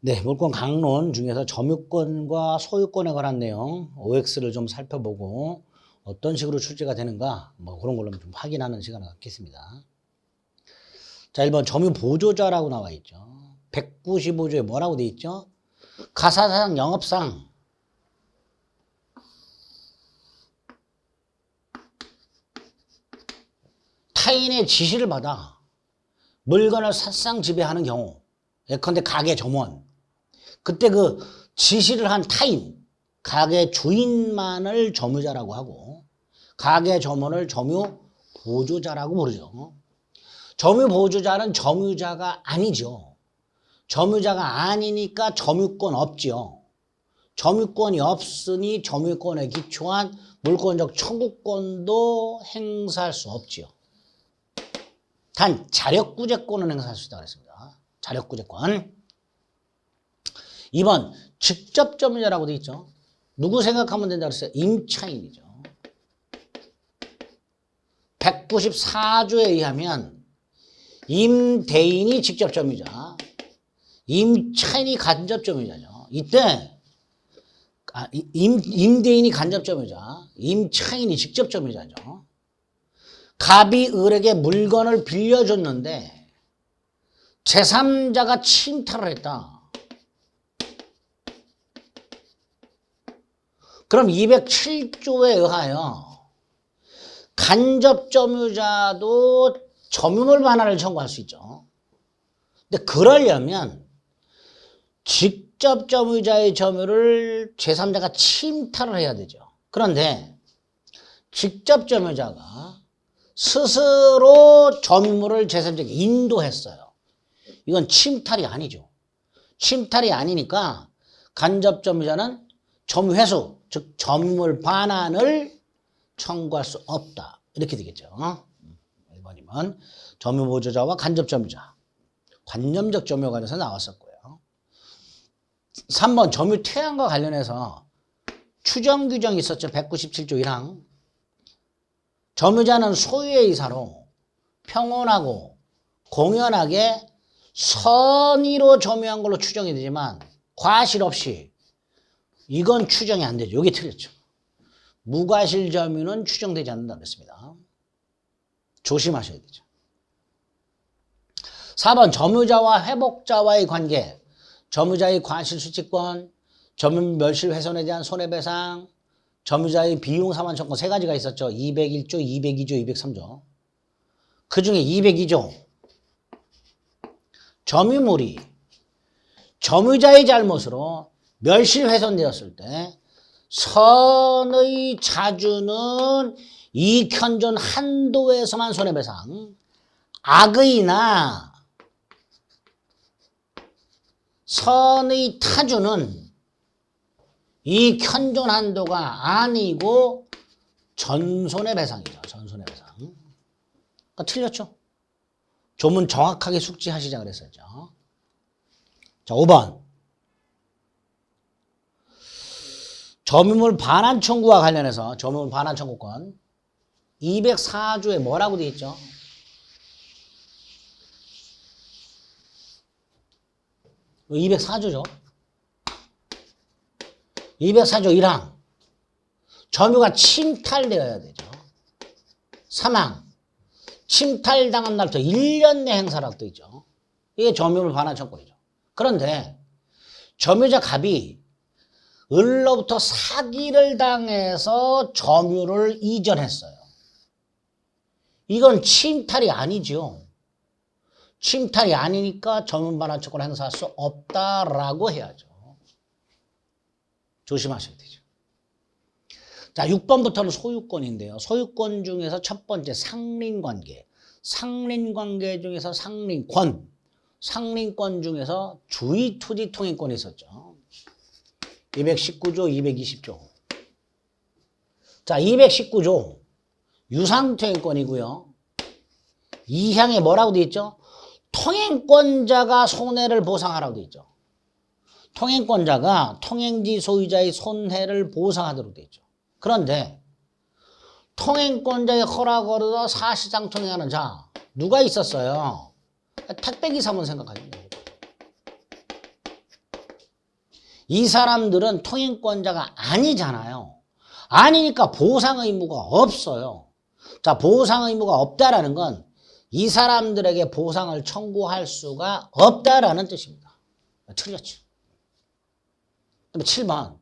네, 물권 강론 중에서 점유권과 소유권에 관한 내용 OX를 좀 살펴보고 어떤 식으로 출제가 되는가 뭐 그런 걸로 좀 확인하는 시간을 갖겠습니다. 자, 1번 점유 보조자라고 나와 있죠. 195조에 뭐라고 돼 있죠? 가사상 영업상 타인의 지시를 받아 물건을 사상 지배하는 경우 예컨대 가게 점원 그때 그 지시를 한 타인 가게 주인만을 점유자라고 하고 가게 점원을 점유 보조자라고 부르죠. 점유 보조자는 점유자가 아니죠. 점유자가 아니니까 점유권 없지요. 점유권이 없으니 점유권에 기초한 물권적 청구권도 행사할 수 없지요. 단 자력구제권은 행사할 수 있다고 했습니다. 자력구제권. 2번 직접 점유자라고 돼 있죠. 누구 생각하면 된다고 했어요? 임차인이죠. 194조에 의하면 임대인이 직접 점유자, 임차인이 간접 점유자죠. 이때 아, 임, 임대인이 간접 점유자, 임차인이 직접 점유자죠. 갑이 을에게 물건을 빌려줬는데 제3자가 침탈을 했다. 그럼 207조에 의하여 간접 점유자도 점유물 반환을 청구할 수 있죠. 근데 그러려면 직접 점유자의 점유를 제3자가 침탈을 해야 되죠. 그런데 직접 점유자가 스스로 점유물을 제3자에게 인도했어요. 이건 침탈이 아니죠. 침탈이 아니니까 간접 점유자는 점유 회수, 즉 점유물 반환을 청구할 수 없다. 이렇게 되겠죠. 1번이면 점유 보조자와 간접 점유자. 관념적 점유에 관해서 나왔었고요. 3번 점유 태양과 관련해서 추정 규정이 있었죠. 197조 1항. 점유자는 소유의 이사로 평온하고 공연하게 선의로 점유한 걸로 추정이 되지만 과실 없이 이건 추정이 안 되죠. 여기 틀렸죠. 무과실 점유는 추정되지 않는다 그랬습니다. 조심하셔야 되죠. 4번 점유자와 회복자와의 관계 점유자의 과실수칙권 점유 멸실 훼손에 대한 손해배상 점유자의 비용 사만 청구 세 가지가 있었죠. 201조, 202조, 203조. 그 중에 202조 점유물이 점유자의 잘못으로 멸실 훼손되었을 때 선의 자주는 이익현존 한도에서만 손해배상 악의나 선의 타주는 이익현존 한도가 아니고 전손해배상이죠. 전손해배상. 그러니까 틀렸죠. 조문 정확하게 숙지하시자 그랬었죠. 자, 5번. 점유물 반환 청구와 관련해서 점유물 반환 청구권 204조에 뭐라고 되어 있죠? 어, 204조죠. 204조 1항. 점유가 침탈되어야 되죠. 사망. 침탈당한 날부터 1년 내 행사라고 되어 있죠. 이게 점유물 반환 청구이죠. 그런데 점유자 갑이 을로부터 사기를 당해서 점유를 이전했어요. 이건 침탈이 아니죠. 침탈이 아니니까 점유반환 청구를 행사할 수 없다라고 해야죠. 조심하셔야 되죠. 자, 6번부터는 소유권인데요. 소유권 중에서 첫 번째 상린관계. 상린관계 중에서 상린권. 상린권 중에서 주의 투지 통행권이 있었죠. 219조, 220조. 자, 219조. 유상통행권이고요. 이항에 뭐라고 되어 있죠? 통행권자가 손해를 보상하라고 되어 있죠. 통행권자가 통행지 소유자의 손해를 보상하도록 되어 있죠. 그런데 통행권자의 허락을 얻어 사실상 통행하는 자 누가 있었어요? 택배기사만 생각하시면 됩니다. 이 사람들은 통행권자가 아니잖아요. 아니니까 보상 의무가 없어요. 자, 보상 의무가 없다라는 건 이 사람들에게 보상을 청구할 수가 없다라는 뜻입니다. 틀렸죠. 그다음에 7번.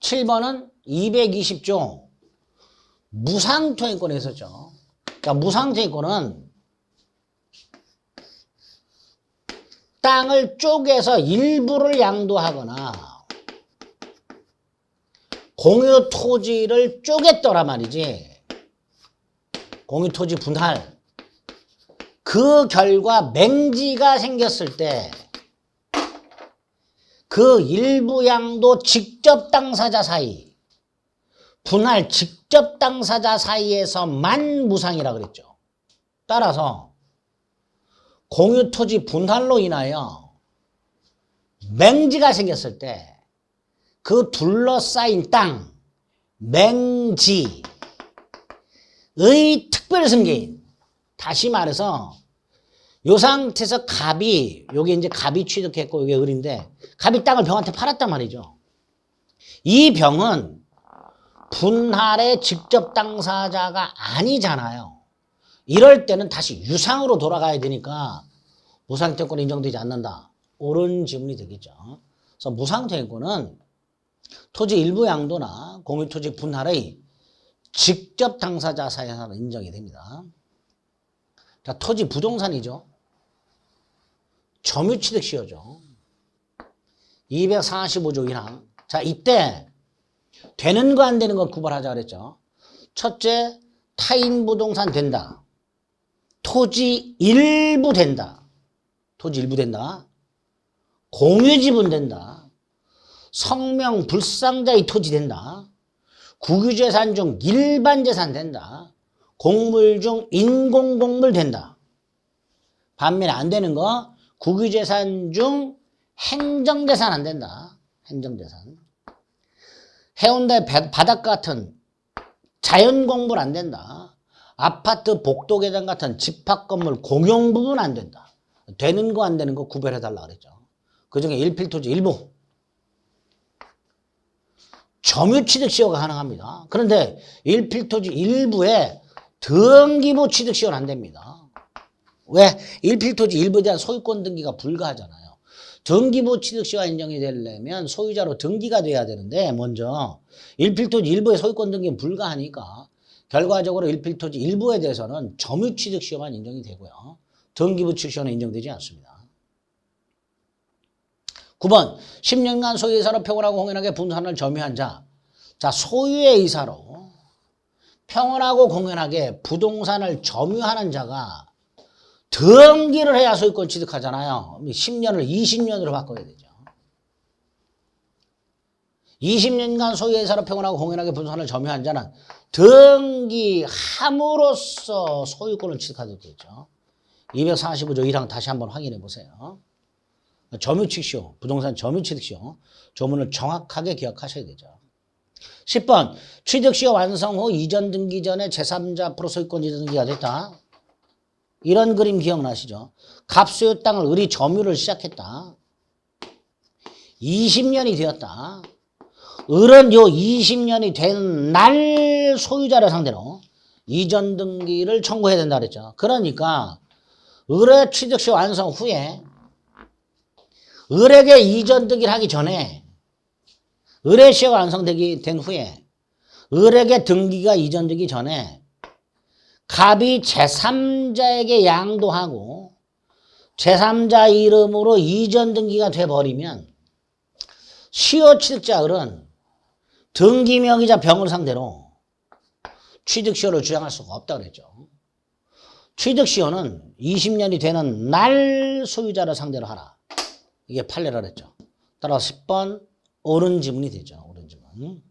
7번은 220조 무상통행권에 있었죠. 자, 무상통행권은 땅을 쪼개서 일부를 양도하거나 공유 토지를 쪼갰더라 말이지. 공유 토지 분할. 그 결과 맹지가 생겼을 때 그 일부 양도 직접 당사자 사이, 분할 직접 당사자 사이에서만 무상이라 그랬죠. 따라서 공유 토지 분할로 인하여 맹지가 생겼을 때 그 둘러싸인 땅, 맹지의 특별 승계인, 다시 말해서 요 상태에서 갑이 여기 이제 갑이 취득했고 여기 을인데 갑이 땅을 병한테 팔았단 말이죠. 이 병은 분할의 직접 당사자가 아니잖아요. 이럴 때는 다시 유상으로 돌아가야 되니까 무상태권이 인정되지 않는다. 옳은 지문이 되겠죠. 그래서 무상태권은 토지 일부 양도나 공유토지 분할의 직접 당사자 사이에서 인정이 됩니다. 자, 토지 부동산이죠. 점유취득 시효죠. 245조 1항. 자, 이때 되는 거 안 되는 거 구별하자 그랬죠. 첫째, 타인 부동산 된다. 토지 일부 된다. 토지 일부 된다. 공유 지분 된다. 성명 불상자의 토지 된다. 국유재산 중 일반 재산 된다. 공물 중 인공공물 된다. 반면에 안 되는 거 국유재산 중 행정재산 안 된다. 행정재산. 해운대 배- 바닷가 같은 자연공물 안 된다. 아파트 복도계단 같은 집합건물 공용 부분 안 된다. 되는 거 안 되는 거 구별해달라 그랬죠. 그 중에 일필토지 일부. 점유취득 시효가 가능합니다. 그런데 일필토지 일부에 등기부 취득 시효는 안 됩니다. 왜? 일필토지 일부에 대한 소유권 등기가 불가하잖아요. 등기부 취득 시효가 인정이 되려면 소유자로 등기가 돼야 되는데 먼저 일필토지 일부의 소유권 등기는 불가하니까 결과적으로 일필토지 일부에 대해서는 점유취득 시효만 인정이 되고요. 등기부 취득 시효는 인정되지 않습니다. 9번 10년간 소유의 의사로 평온하고 공연하게 분산을 점유한 자. 자 소유의 의사로 평온하고 공연하게 부동산을 점유하는 자가 등기를 해야 소유권 취득하잖아요. 10년을 20년으로 바꿔야 되죠. 20년간 소유의 의사로 평온하고 공연하게 분산을 점유한 자는 등기함으로써 소유권을 취득하게 되죠. 245조 1항 다시 한번 확인해 보세요. 점유취득시효, 부동산 점유취득시효 조문을 정확하게 기억하셔야 되죠. 10번 취득시효 완성 후 이전 등기 전에 제3자 앞으로 소유권 이전 등기가 됐다. 이런 그림 기억나시죠? 갑수요 땅을 을이 점유를 시작했다. 20년이 되었다. 을은 요 20년이 된 날 소유자를 상대로 이전 등기를 청구해야 된다 그랬죠. 그러니까 을의 취득시 완성 후에 을에게 이전 등기를 하기 전에 을의 시효가 완성되기 된 후에 을에게 등기가 이전되기 전에 갑이 제3자에게 양도하고 제3자 이름으로 이전 등기가 돼버리면 시효 취득자 을은 등기 명의자 병을 상대로 취득시효를 주장할 수가 없다 그랬죠. 취득시효는 20년이 되는 날 소유자를 상대로 하라. 이게 판례라 그랬죠. 따라서 10번 옳은 지문이 되죠. 옳은 지문.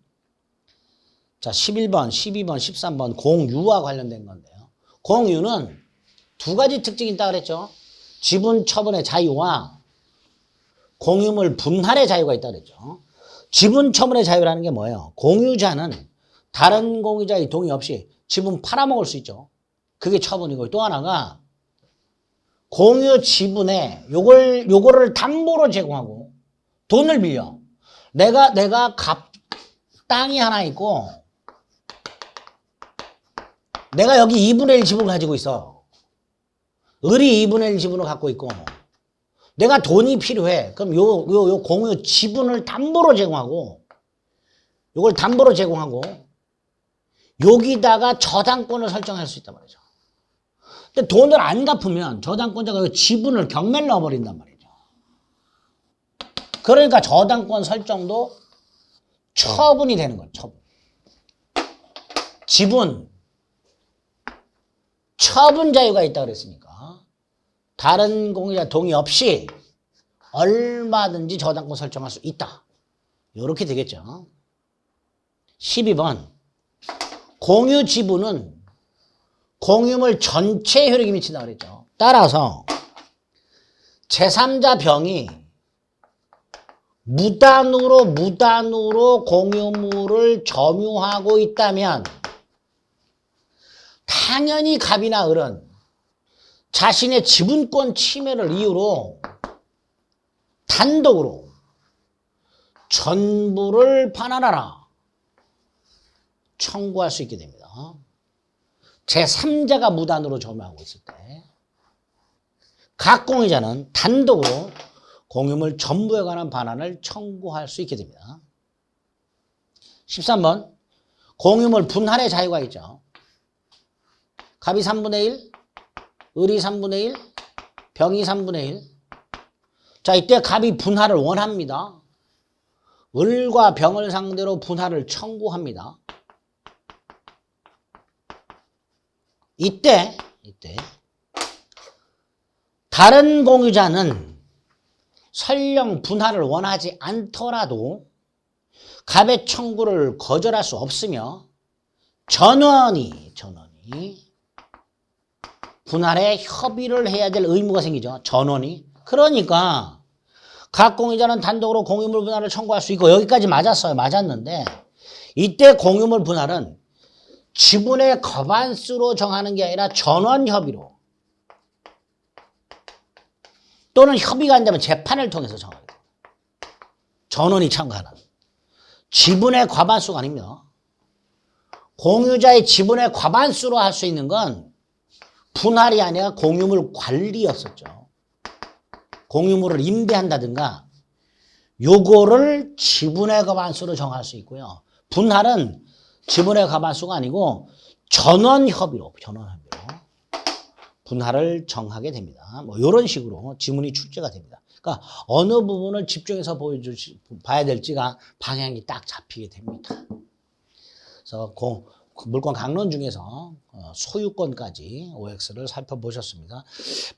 자, 11번, 12번, 13번 공유와 관련된 건데요. 공유는 두 가지 특징이 있다 그랬죠. 지분 처분의 자유와 공유물 분할의 자유가 있다 그랬죠. 지분 처분의 자유라는 게 뭐예요? 공유자는 다른 공유자의 동의 없이 지분 팔아먹을 수 있죠. 그게 처분이고 또 하나가 공유 지분에 요걸 요거를 담보로 제공하고 돈을 빌려 내가 내가 갑 땅이 하나 있고 내가 여기 2분의 1 지분을 가지고 있어. 을이 2분의 1 지분을 갖고 있고 내가 돈이 필요해. 그럼 요, 요, 요 공유 지분을 담보로 제공하고 요걸 담보로 제공하고 여기다가 저당권을 설정할 수 있단 말이죠. 근데 돈을 안 갚으면 저당권자가 그 지분을 경매를 넣어버린단 말이죠. 그러니까 저당권 설정도 처분이 되는 거예요. 처분. 지분 처분 자유가 있다 그랬으니까 다른 공유자 동의 없이 얼마든지 저당권 설정할 수 있다. 이렇게 되겠죠. 12번 공유 지분은 공유물 전체 효력이 미친다 그랬죠. 따라서 제3자 병이 무단으로 무단으로 공유물을 점유하고 있다면 당연히 갑이나 을은 자신의 지분권 침해를 이유로 단독으로 전부를 반환하라 청구할 수 있게 됩니다. 제3자가 무단으로 점유하고 있을 때 각 공유자는 단독으로 공유물 전부에 관한 반환을 청구할 수 있게 됩니다. 13번 공유물 분할의 자유가 있죠. 갑이 3분의 1, 을이 3분의 1, 병이 3분의 1. 자, 이때 갑이 분할을 원합니다. 을과 병을 상대로 분할을 청구합니다. 이때, 이때, 다른 공유자는 설령 분할을 원하지 않더라도 갑의 청구를 거절할 수 없으며 전원이, 전원이 분할에 협의를 해야 될 의무가 생기죠. 전원이. 그러니까 각 공유자는 단독으로 공유물 분할을 청구할 수 있고 여기까지 맞았어요. 맞았는데 이때 공유물 분할은 지분의 거반수로 정하는 게 아니라 전원 협의로 또는 협의가 안 되면 재판을 통해서 정하게 됩니다. 전원이 참가하는 지분의 과반수가 아닙니다. 공유자의 지분의 과반수로 할 수 있는 건 분할이 아니라 공유물 관리였었죠. 공유물을 임대한다든가 요거를 지분의 과반수로 정할 수 있고요. 분할은 지분의 과반수가 아니고 전원 협의로 전원 협의로 분할을 정하게 됩니다. 뭐 이런 식으로 지문이 출제가 됩니다. 그러니까 어느 부분을 집중해서 보여주시 봐야 될지가 방향이 딱 잡히게 됩니다. 그래서 공, 물권 강론 중에서 어, 소유권까지 OX를 살펴보셨습니다.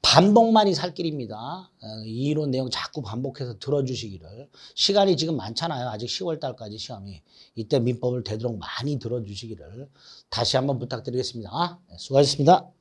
반복만이 살 길입니다. 어, 이 이론 내용 자꾸 반복해서 들어주시기를 시간이 지금 많잖아요. 아직 10월 달까지 시험이 이때 민법을 되도록 많이 들어주시기를 다시 한번 부탁드리겠습니다. 네, 수고하셨습니다.